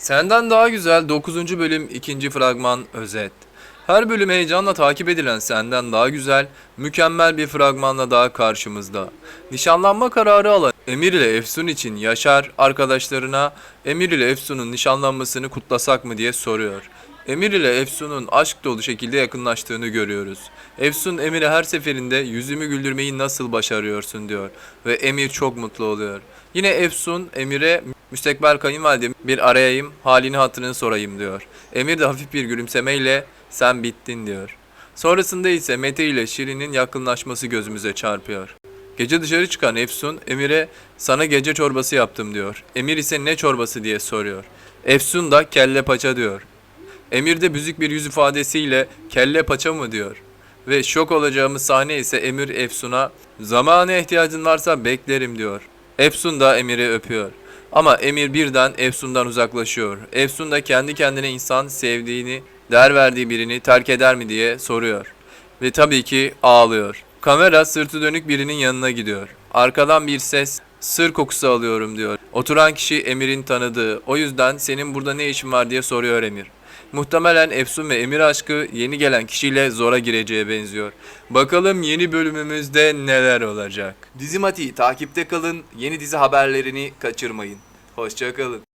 Senden daha güzel 9. bölüm 2. fragman özet. Her bölüm heyecanla takip edilen Senden Daha Güzel, mükemmel bir fragmanla daha karşımızda. Nişanlanma kararı alan Emir ile Efsun için Yaşar arkadaşlarına Emir ile Efsun'un nişanlanmasını kutlasak mı diye soruyor. Emir ile Efsun'un aşk dolu şekilde yakınlaştığını görüyoruz. Efsun Emir'e her seferinde yüzümü güldürmeyi nasıl başarıyorsun diyor ve Emir çok mutlu oluyor. Yine Efsun Emir'e müstekbel kayınvalidem bir arayayım halini hatırını sorayım diyor. Emir de hafif bir gülümsemeyle sen bittin diyor. Sonrasında ise Mete ile Şirin'in yakınlaşması gözümüze çarpıyor. Gece dışarı çıkan Efsun Emir'e sana gece çorbası yaptım diyor. Emir ise ne çorbası diye soruyor. Efsun da kelle paça diyor. Emir de büzük bir yüz ifadesiyle kelle paça mı diyor. Ve şok olacağımız sahne ise Emir Efsun'a zamana ihtiyacın varsa beklerim diyor. Efsun da Emir'i öpüyor. Ama Emir birden Efsun'dan uzaklaşıyor. Efsun da kendi kendine insan sevdiğini, değer verdiği birini terk eder mi diye soruyor. Ve tabii ki ağlıyor. Kamera sırtı dönük birinin yanına gidiyor. Arkadan bir ses sır kokusu alıyorum diyor. Oturan kişi Emir'in tanıdığı. O yüzden senin burada ne işin var diye soruyor Emir. Muhtemelen Efsun ve Emir aşkı yeni gelen kişiyle zora gireceğe benziyor. Bakalım yeni bölümümüzde neler olacak. Dizimati takipte kalın. Yeni dizi haberlerini kaçırmayın. Hoşçakalın.